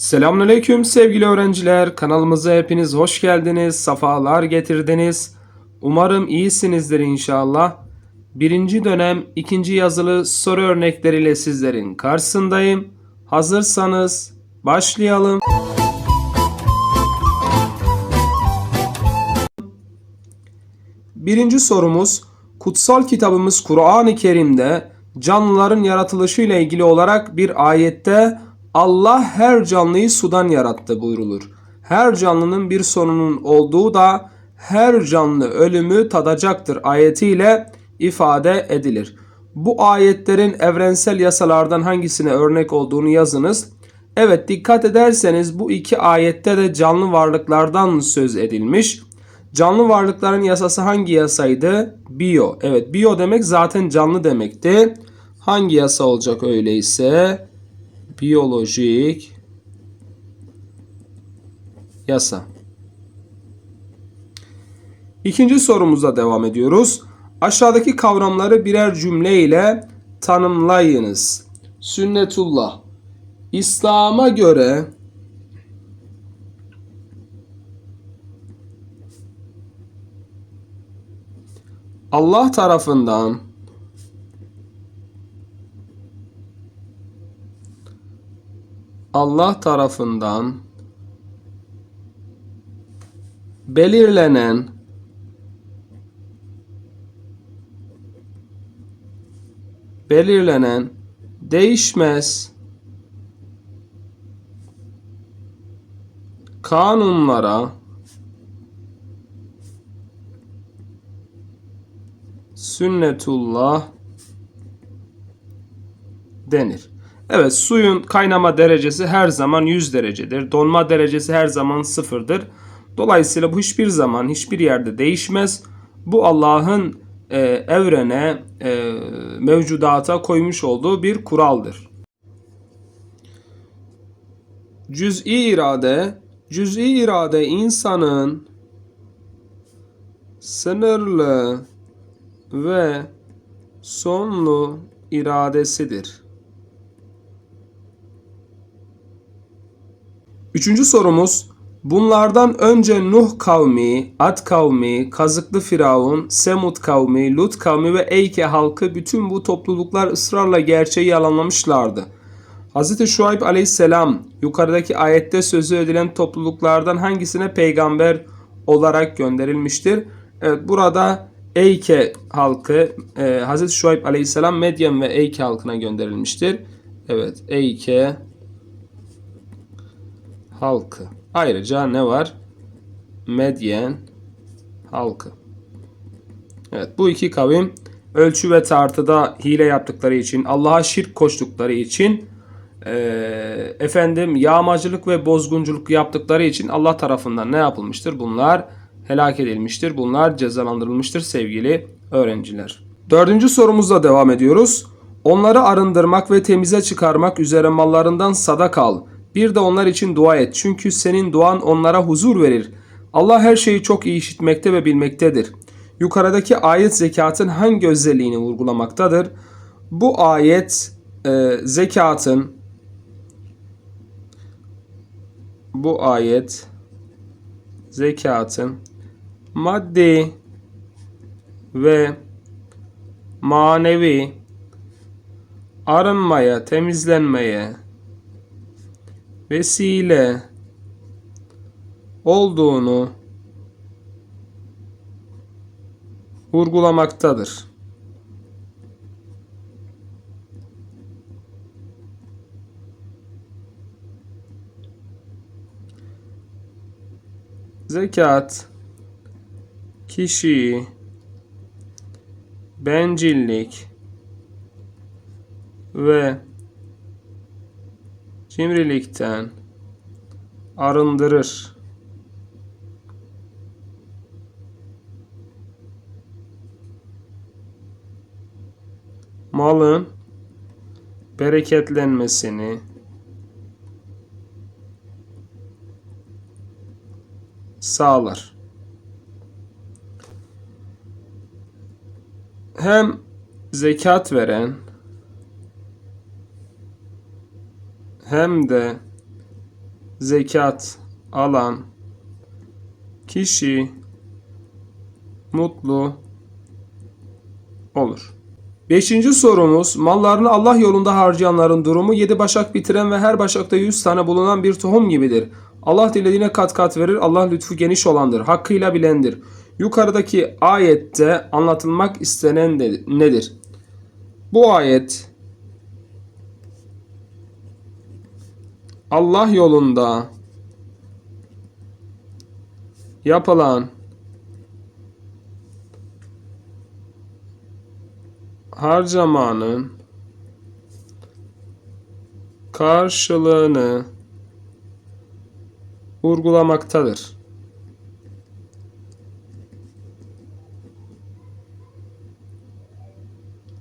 Selamünaleyküm sevgili öğrenciler. Kanalımıza hepiniz hoş geldiniz. Safalar getirdiniz. Umarım iyisinizdir inşallah. Birinci dönem ikinci yazılı soru örnekleriyle sizlerin karşısındayım. Hazırsanız başlayalım. Birinci sorumuz kutsal kitabımız Kur'an-ı Kerim'de canlıların yaratılışıyla ilgili olarak bir ayette Allah her canlıyı sudan yarattı buyrulur. Her canlının bir sonunun olduğu da her canlı ölümü tadacaktır ayetiyle ifade edilir. Bu ayetlerin evrensel yasalardan hangisine örnek olduğunu yazınız. Evet dikkat ederseniz bu iki ayette de canlı varlıklardan söz edilmiş. Canlı varlıkların yasası hangi yasaydı? Biyo. Evet biyo demek zaten canlı demekti. Hangi yasa olacak öyleyse? Biyolojik yasa. İkinci sorumuza devam ediyoruz. Aşağıdaki kavramları birer cümle ile tanımlayınız. Sünnetullah. İslam'a göre Allah tarafından Allah tarafından belirlenen belirlenen değişmez kanunlara sünnetullah denir. Evet suyun kaynama derecesi her zaman 100 derecedir. Donma derecesi her zaman sıfırdır. Dolayısıyla bu hiçbir zaman hiçbir yerde değişmez. Bu Allah'ın e, evrene, e, mevcudata koymuş olduğu bir kuraldır. Cüz'i irade, cüz'i irade insanın sınırlı ve sonlu iradesidir. Üçüncü sorumuz Bunlardan önce Nuh kavmi, Ad kavmi, Kazıklı Firavun, Semud kavmi, Lut kavmi ve Eyke halkı bütün bu topluluklar ısrarla gerçeği yalanlamışlardı. Hz. Şuayb aleyhisselam yukarıdaki ayette sözü edilen topluluklardan hangisine peygamber olarak gönderilmiştir? Evet burada Eyke halkı e, Hz. Şuayb aleyhisselam Medyen ve Eyke halkına gönderilmiştir. Evet Eyke halkı. Ayrıca ne var? Medyen halkı. Evet bu iki kavim ölçü ve tartıda hile yaptıkları için, Allah'a şirk koştukları için, efendim yağmacılık ve bozgunculuk yaptıkları için Allah tarafından ne yapılmıştır? Bunlar helak edilmiştir. Bunlar cezalandırılmıştır sevgili öğrenciler. Dördüncü sorumuzla devam ediyoruz. Onları arındırmak ve temize çıkarmak üzere mallarından sadaka al. Bir de onlar için dua et. Çünkü senin duan onlara huzur verir. Allah her şeyi çok iyi işitmekte ve bilmektedir. Yukarıdaki ayet zekatın hangi özelliğini vurgulamaktadır? Bu ayet e, zekatın bu ayet zekatın maddi ve manevi arınmaya, temizlenmeye, vesile olduğunu vurgulamaktadır. Zekat kişiyi bencillik ve cimrilikten arındırır. Malın bereketlenmesini sağlar. Hem zekat veren hem de zekat alan kişi mutlu olur. Beşinci sorumuz mallarını Allah yolunda harcayanların durumu yedi başak bitiren ve her başakta yüz tane bulunan bir tohum gibidir. Allah dilediğine kat kat verir. Allah lütfu geniş olandır. Hakkıyla bilendir. Yukarıdaki ayette anlatılmak istenen nedir? Bu ayet Allah yolunda yapılan harcamanın karşılığını vurgulamaktadır.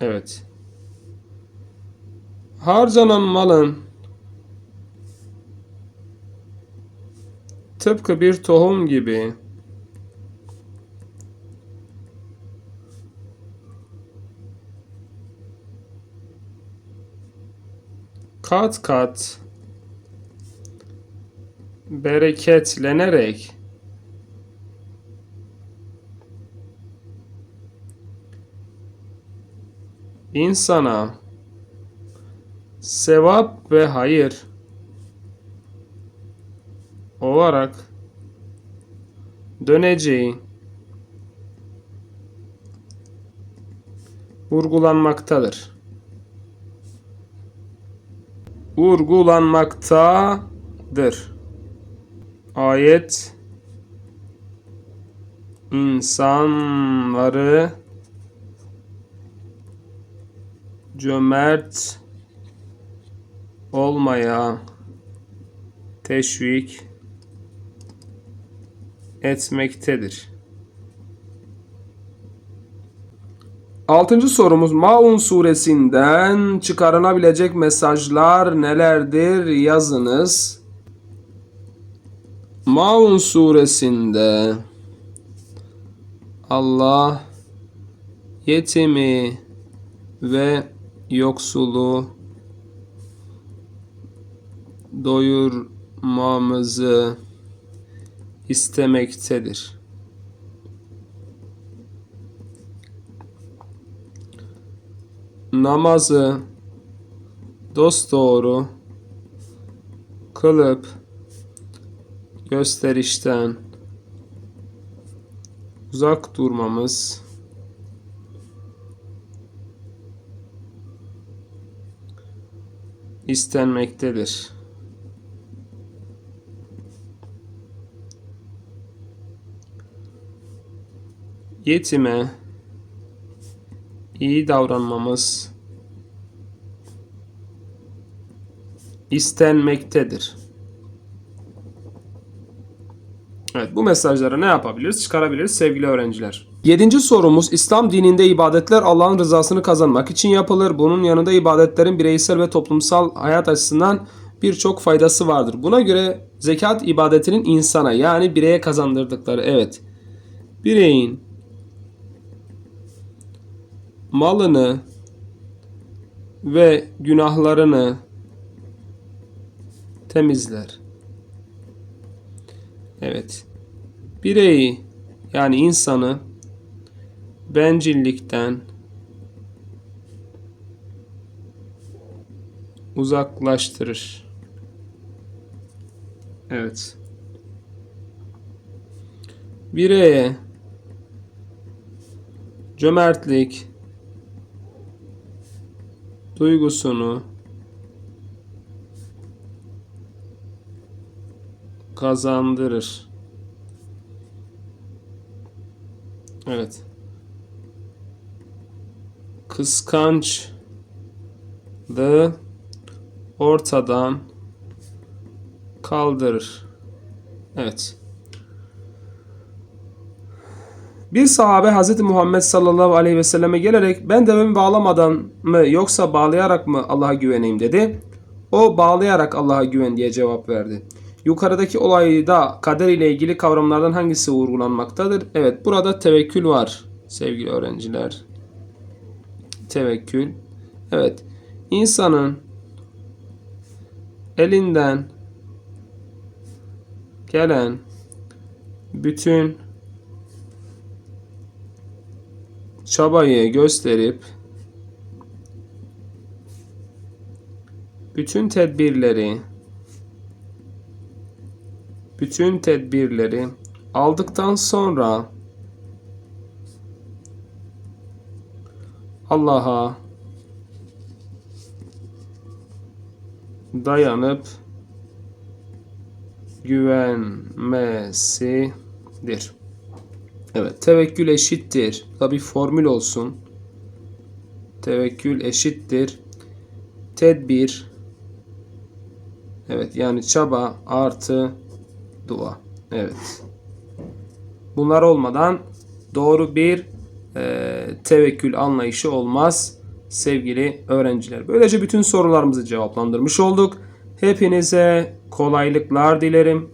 Evet. Harcanan malın tıpkı bir tohum gibi. Kat kat bereketlenerek insana sevap ve hayır olarak döneceği vurgulanmaktadır. Vurgulanmaktadır. Ayet insanları cömert olmaya teşvik etmektedir. Altıncı sorumuz Maun suresinden çıkarılabilecek mesajlar nelerdir? Yazınız. Maun suresinde Allah yetimi ve yoksulu doyurmamızı istemektedir. Namazı dosdoğru kılıp gösterişten uzak durmamız istenmektedir. Yetime iyi davranmamız istenmektedir. Evet bu mesajları ne yapabiliriz? Çıkarabiliriz sevgili öğrenciler. Yedinci sorumuz İslam dininde ibadetler Allah'ın rızasını kazanmak için yapılır. Bunun yanında ibadetlerin bireysel ve toplumsal hayat açısından birçok faydası vardır. Buna göre zekat ibadetinin insana yani bireye kazandırdıkları evet bireyin malını ve günahlarını temizler. Evet. Bireyi yani insanı bencillikten uzaklaştırır. Evet. Bireye cömertlik duygusunu kazandırır. Evet. Kıskançlığı ortadan kaldırır. Evet. Bir sahabe Hz. Muhammed sallallahu aleyhi ve selleme gelerek ben devemi bağlamadan mı yoksa bağlayarak mı Allah'a güveneyim dedi. O bağlayarak Allah'a güven diye cevap verdi. Yukarıdaki olayda kader ile ilgili kavramlardan hangisi vurgulanmaktadır? Evet burada tevekkül var sevgili öğrenciler. Tevekkül. Evet. insanın elinden gelen bütün çabayı gösterip bütün tedbirleri bütün tedbirleri aldıktan sonra Allah'a dayanıp güvenmesidir. Evet, tevekkül eşittir. Bu da bir formül olsun. Tevekkül eşittir. Tedbir. Evet, yani çaba artı dua. Evet. Bunlar olmadan doğru bir e, tevekkül anlayışı olmaz sevgili öğrenciler. Böylece bütün sorularımızı cevaplandırmış olduk. Hepinize kolaylıklar dilerim.